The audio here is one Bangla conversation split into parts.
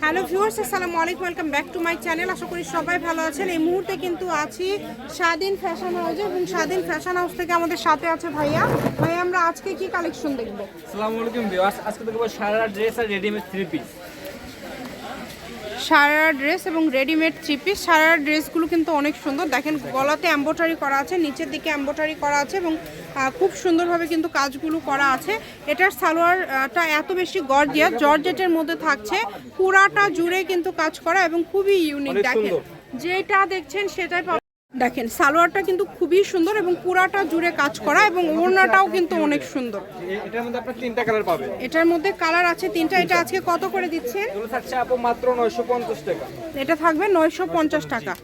হ্যালো ভিউয়ার্স, আসসালামু আলাইকুম, welcome back to my channel. আশা করি সবাই ভালো আছেন। এই মুহূর্তে কিন্তু আছি স্বাধীন ফ্যাশন হাউসে এবং স্বাধীন ফ্যাশন হাউস থেকে আমাদের সাথে আছে ভাইয়া। ভাইয়া, আমরা আজকে কি কালেকশন দেখব? আসসালামু আলাইকুম ভিউয়ার্স, আজকে দেখব সারা ড্রেস আর readymade three piece sharara dress এবং রেডিমেড থ্রি পিস। সারারা ড্রেসগুলো কিন্তু অনেক সুন্দর। দেখেন গলাতে অ্যাম্বোটারি করা আছে নিচের দিকে অ্যাম্বোটারি করা আছে এবং খুব সুন্দরভাবে কিন্তু কাজগুলো করা আছে। এটার সালোয়ারটা এত বেশি গর্জিয়া জর্জেটের মধ্যে থাকছে। পুরাটা জুড়ে কিন্তু কাজ করা এবং খুবই ইউনিক দেখেন। যেটা দেখছেন সেটাই। দেখেন সালোয়ারটা কিন্তু খুবই সুন্দর এবং পুরাটা জুড়ে কাজ করা এবং ওড়নাটাও কিন্তু অনেক সুন্দর। এটার মধ্যে আপনার তিনটা কালার পাবেন। এটার মধ্যে কালার আছে তিনটা এটা আজকে কত করে দিচ্ছেন থাকছে আপু মাত্র নয়শো পঞ্চাশ টাকা। এটা থাকবে নয়শো পঞ্চাশ টাকা।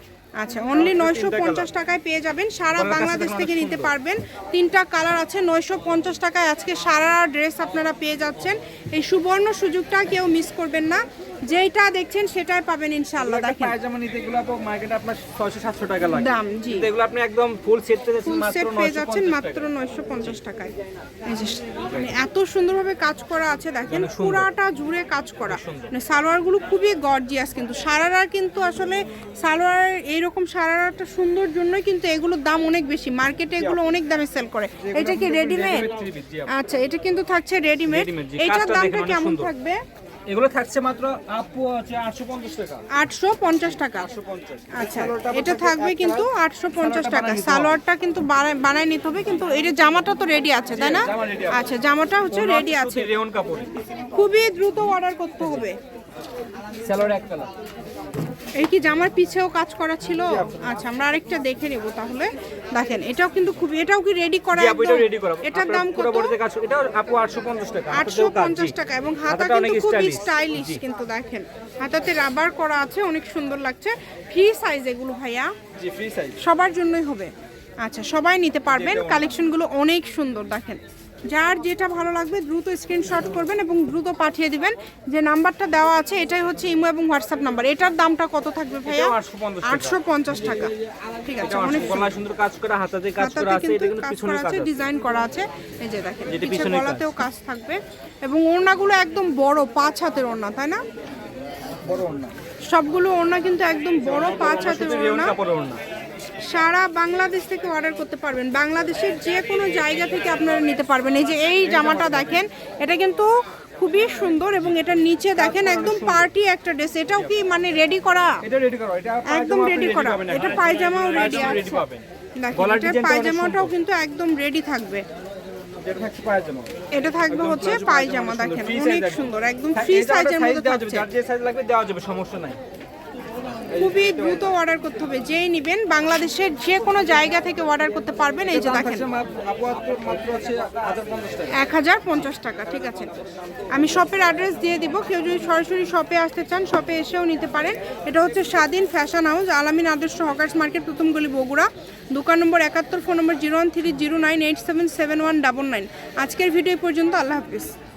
আচ্ছা অনলি নয়শো পঞ্চাশ টাকায় পেয়ে যাবেন। সারা বাংলাদেশ থেকে নিতে পারবেন। তিনটা কালার আছে নয়শো পঞ্চাশ টাকায়। আজকে সারা ড্রেস আপনারা পেয়ে যাচ্ছেন। এই সুবর্ণ সুযোগটা কেউ মিস করবেন না। যেইটা দেখছেন সেটাই পাবেন ইনশাআল্লাহ দেখেন। পায়জামা নিতে এগুলো আপু মার্কেটে আপনার ছয়শো সাতশো টাকা লাগে। দাম জি। এগুলো আপনি একদম ফুল সেট পেয়ে যাচ্ছেন মাত্র সেট পেয়ে নয়শো যাচ্ছেন পঞ্চাশ মাত্র টাকা নয়শো পঞ্চাশ টাকায়। এই যে মানে এত সুন্দরভাবে কাজ করা আছে দেখেন অনেক পুরাটা জুড়ে কাজ করা। মানে সালোয়ারগুলো খুবই গর্জিয়াস কিন্তু সারারার কিন্তু আসলে সালোয়ার এইরকম সারারাটা সুন্দর জন্যই কিন্তু এগুলোর দাম অনেক বেশি। মার্কেটে এগুলো অনেক দামে সেল করে। এটা কি রেডিমেড। আচ্ছা এটা কিন্তু থাকছে রেডিমেড কাজটা দামটা কেমন থাকবে? এগুলো থাকছে মাত্র আপু আছে আটশো পঞ্চাশ টাকা। আটশো পঞ্চাশ টাকা। আটশো পঞ্চাশ। আচ্ছা এটা থাকবে কিন্তু আটশো পঞ্চাশ টাকা। সালোয়ারটা কিন্তু বানায়- নিতে হবে কিন্তু এটা জামাটা তো রেডি আছে তাই না। আচ্ছা জামাটা হচ্ছে রেডি আছে। খুবই দ্রুত অর্ডার করতে হবে। স্যালোর এক কালার। এই কি জামার পিছেও কাজ করা ছিল? আচ্ছা আমরা আরেকটা দেখে নেব তাহলে। দেখেন এটাও কিন্তু খুবই এটাও কি রেডি করা এটা রেডি করা। এটার দাম কত? এটাও আপু আটশো পঞ্চাশ টাকা। আটশো হাতেতেও কাজ, জি। পঞ্চাশ টাকা এবং হাতা কিন্তু খুবই স্টাইলিশ কিন্তু দেখেন। হাতাতে রাবার করা আছে অনেক সুন্দর লাগছে। ফ্রি সাইজ এগুলো ভাইয়া। জি ফ্রি সাইজ সবার জন্যই হবে। আচ্ছা সবাই নিতে পারবেন। কালেকশনগুলো অনেক সুন্দর দেখেন। যার যেটা ভালো লাগবে দ্রুত স্ক্রিনশট করবেন এবং দ্রুত পাঠিয়ে দিবেন। যে নাম্বারটা দেওয়া আছে এটাই হচ্ছে ইমো এবং হোয়াটসঅ্যাপ নাম্বার। এটার দামটা কত থাকবে ভাইয়া? 850 টাকা। আটশো পঞ্চাশ টাকা। ঠিক আছে অনেক সুন্দর। কাজ করা হাতাতে কাজ করা আছে এটা কিন্তু কাজ করা আছে ডিজাইন করা আছে। এই যে দেখেন পিছনে কাজ। গলাতেও কাজ থাকবে। এবং ওড়নাগুলো একদম বড় পাঁচ হাতের ওড়না তাই না? বড় ওড়না। সবগুলো ওড়না কিন্তু একদম বড় পাঁচ হাতের ওড়না। সারা বাংলাদেশ থেকে অর্ডার করতে পারবেন। বাংলাদেশের যে কোনো জায়গা থেকে আপনারা নিতে পারবেন। এই যে এই জামাটা দেখেন এটা কিন্তু খুবই সুন্দর এবং এটার নিচে দেখেন একদম পার্টি একটা ড্রেস এটাও কি মানে রেডি করা? এটা রেডি করো এটা একদম রেডি করা। এটা পায়জামাও রেডি আছে। দেখেন পায়জামাটাও কিন্তু একদম রেডি থাকবে। এটা থাকবে হচ্ছে পায়জামা দেখেন অনেক সুন্দর। একদম ফ্রি সাইজের মধ্যে থাকছে। যার যে সাইজ লাগবে দেওয়া যাবে সমস্যা নাই। খুবই দ্রুত অর্ডার করতে হবে। যেই নিবেন বাংলাদেশের যে কোনো জায়গা থেকে অর্ডার করতে পারবেন এই যে দেখেন। থাকছে মাত্র- আপাতত মাত্র আছে 1050 টাকা। এক হাজার পঞ্চাশ টাকা ঠিক আছে। আমি শপের অ্যাড্রেস দিয়ে দিব কেউ যদি সরাসরি শপে আসতে চান শপে এসেও নিতে পারেন। এটা হচ্ছে স্বাধীন ফ্যাশন হাউস আলামিন আদর্শ হকার্স মার্কেট প্রথমগুলি বগুড়া। দোকান নম্বর একাত্তর phone number zero one three zero nine eight seven seven one double nine আজকের ভিডিও পর্যন্ত আল্লাহ হাফিজ।